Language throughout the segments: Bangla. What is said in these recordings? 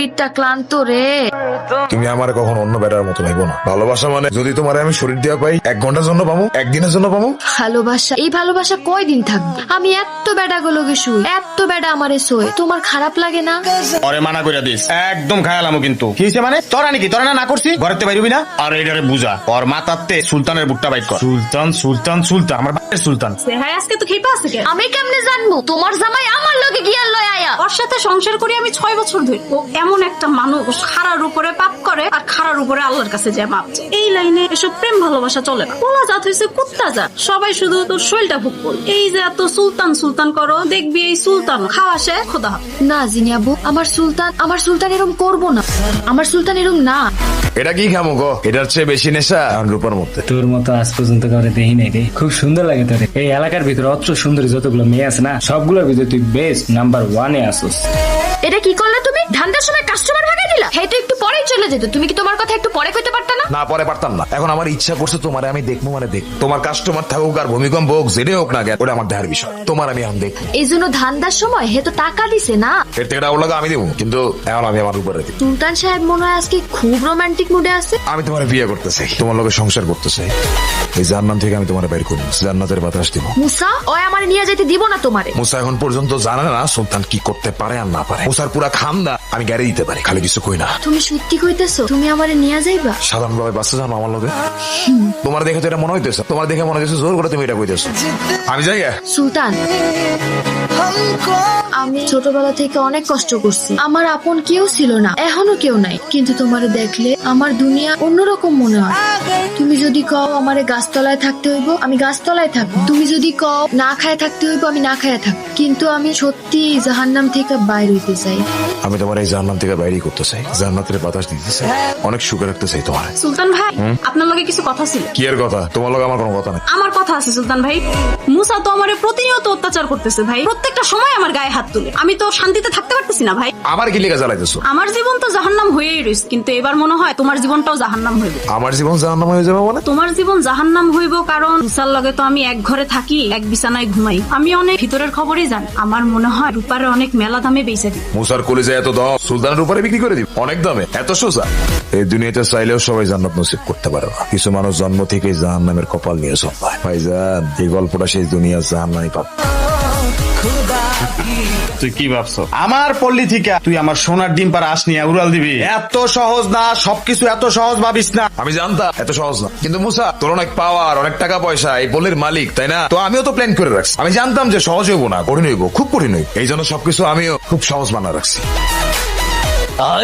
শরীরটা ক্লান্ত রে। তুমি আমার কখন অন্য বেটার মতো ভাইবো না। ভালোবাসা মানে যদি তোমার আমি শরীর দেওয়া পাই এক ঘণ্টার জন্য পাবো একদিনের জন্য পাবো ভালোবাসা এই ভালোবাসা কয়দিন থাকবে? আমি এত বেডা গুলোকে শুই এত বেডা আমারে শোয় তোমার খারাপ লাগে না? অরে মানা করে দিস একদম খায়ালামো কিন্তু। কি হইছে মানে? তোরা নাকি তোরা না না করছি? ঘরেতে বাইরবি না? আর এটারে বুঝা ওর মাথাতে সুলতানের বুকটা বাইক কর। সুলতান সুলতান সুলতান আমার বাপের সুলতান। হ্যাঁ আজকে তো খেপে আছে কেন? আমি কেমনে জানব? তোমার জামাই আমার লগে গিয়ার লয় আয়া। ওর সাথে সংসার করি আমি ছয় বছর ধরে। ও এমন একটা মানুষ খারার উপরে পাপ করে আর খারার উপরে আল্লাহর কাছে যায় মাপ চায়। এই লাইনে এসব প্রেম ভালোবাসা চলে না। পোলা জাত হয়েছে কুত্তা জাত। সবাই শুধু তোর শরীরটা ভোগ করো। এই যে এত সুলতান সুলতান করো দেখবি এই সুলতান খাওয়া সে খোদা না জিনি আবু আমার সুলতান আমার সুলতান এরম করব না। আমার সুলতান এরম না। এটা কি খামো গো? এটার চেয়ে বেশি নেশা রূপার মধ্যে। তোর মতো আজ পর্যন্ত কাউরে দেখি নাই রে। খুব সুন্দর লাগে তোরে। এই এলাকার ভিতরে অত সুন্দর যতগুলো মেয়ে আছে না সবগুলোর ভিতরে তুই বেস্ট নাম্বার ওয়ানে আসোস। এটা কি করলে তুমি? ধান্দার সময় কাস্টমার ভাগাই দিলা? হে তো একটু পরেই চলে যেত? তুমি কি তোমার কথা একটু পরে কইতে পারতা না? না পরে পারতাম না। এখন আমার ইচ্ছা করছে তোমারে আমি দেখব মানে দেখ। তোমার কাস্টমার থাকুক আর ভূমিকম্প হোক জেনে হোক না কেন ওটা আমার দেহার বিষয়। তোমার আমি এখন দেখব। এই জন্য ধান্দার সময় হে তো টাকা দিছে না? এর থেকে ওর লাগে আমি দেবো কিন্তু এখন আমি আমার উপরে দিই সুলতান সাহেব মনে হয় আজকে খুব রোমান্টিক মুডে আছে। আমি তোমার বিয়ে করতে চাই তোমার লগে সংসার করতে চাই। এই জান্নাত থেকে আমি তোমার বের করব জান্নাতের বাতাস দিব। মুসা ওই আমার নিয়ে যেতে দিব না তোমারে? মুসা এখন পর্যন্ত জানে না সুলতান কি করতে পারে আর না পারে। মুসার পুরা খান্দা আমি গাড়ি দিতে পারি খালি কিছু কই না। তুমি সত্যি কইতেছো? তুমি আমারে নিয়ে যাইবা? সাধারণ ভাবে বাসে জানো আমার লগে? তোমার দেখে তো এটা মনে হইতেছে। তোমার দেখে মনে হইতেছে জোর করে তুমি এটা কইতেছো। আমি যাই। সুলতান। আমি ছোটবেলা থেকে অনেক কষ্ট করছি। আমার আপন কেউ ছিল না এখনও কেউ নাই। কিন্তু তোমারে দেখলে আমার দুনিয়া অন্যরকম মনে হয়। তুমি যদি কও আমারে গাছতলায় থাকতে হইব আমি গাছতলায় থাকব। তুমি যদি কও না খায় থাকতে হইব আমি না খায় থাকব। কিন্তু আমি সত্যি জাহান্নাম থেকে বাইরে হইতে চাই। আমি তোমার এই জান্নাত থেকে বাইরে করতে চাই। জান্নাতের বাতাস দিতে চাই। অনেক সুখে রাখতে চাই তোমার। সুলতান ভাই আপনার লগে কিছু কথা ছিল? কি এর কথা? তোমার লগে আমার কোনো কথা নাই। আমার কথা আছে সুলতান ভাই। মুসা তো আমারে প্রতিনিয়ত অত্যাচার করতেছে ভাই। প্রত্যেকটা সময় আমার গায়ে হাত তুলে আমি তো শান্তিতে থাকতে পারতেছি না ভাই। আমার কি লেগে জ্বালাইতেছো? আমার জীবন তো জাহান্নাম হয়েই রয়েছে কিন্তু এবার মনে হয় তোমার জীবনটাও জাহান্নাম হইবে। আমার জীবন জান্নাত হয়ে যাবে মানে? তোমার জীবন জাহান্নাম হইব কারণ রুসার লগে তো আমি এক ঘরে থাকি এক বিছানায় ঘুমাই। আমি অনেক ভিতরের খবরই জানি। আমার মনে হয় রূপারে অনেক মেলা দামে বেচে দিই। মুসার কলেজে এত দাম সুলতানের উপরে বিক্রি করে দিব অনেক দামে এত সোজা? এই দুনিয়াতে চাইলেও সবাই জান্নাত নসিব করতে পারে না। কিছু মানুষ জন্ম থেকে জাহান নামের কপাল নিয়ে সম্পায় ভাইজান এই গল্পটা সেই দুনিয়া জাহান নামই পাবে তুই কি ভাবছ? আমার পল্লী থেকে তুই আমার সোনার ডিম পার আস নিয়ে উড়াল দিবি। এত সহজ না সবকিছু এত সহজ ভাবিস না। আমি জানতাম এত সহজ না। কিন্তু মুসা তোর অনেক পাওয়ার অনেক টাকা পয়সা এই পল্লির মালিক তাই না? তো আমিও তো প্ল্যান করে রাখছি। আমি জানতাম যে সহজ হইব না কঠিন হইব খুব কঠিন হইব। এই জন্য সবকিছু আমিও খুব সহজ বানা রাখছি।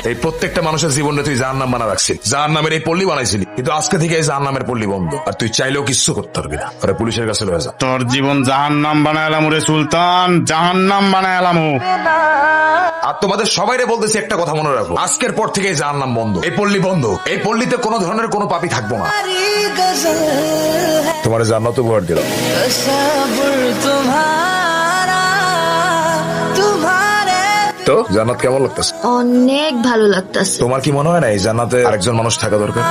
এই প্রত্যেকটা মানুষের জীবনে তুই জাহান নাম বানা রাখছিস জাহান নামের এই পল্লী বানাইছিলি। কিন্তু আজকে থেকে এই জাহান নামের পল্লী বন্ধ। আর তুই চাইলেও কিছু করতে পারবি না। আরে পুলিশের কাছে লয়ে যা। তোর জীবন জাহান্নাম বানাইলাম রে সুলতান। জাহান্নাম বানাইলাম আর তোমাদের সবাইরে বলতেছি একটা কথা মনে রাখো। আজকের পর থেকে এই জাহান নাম বন্ধ। এই পল্লী বন্ধ। এই পল্লীতে কোনো ধরনের কোনো পাপি থাকব না। তোমার জান্নাত উপহার দিলাম। তো জান্নাত কেমন লাগতেছে? অনেক ভালো লাগতেছে। তোমার কি মনে হয় না এই জান্নাতে আরেকজন মানুষ থাকা দরকার?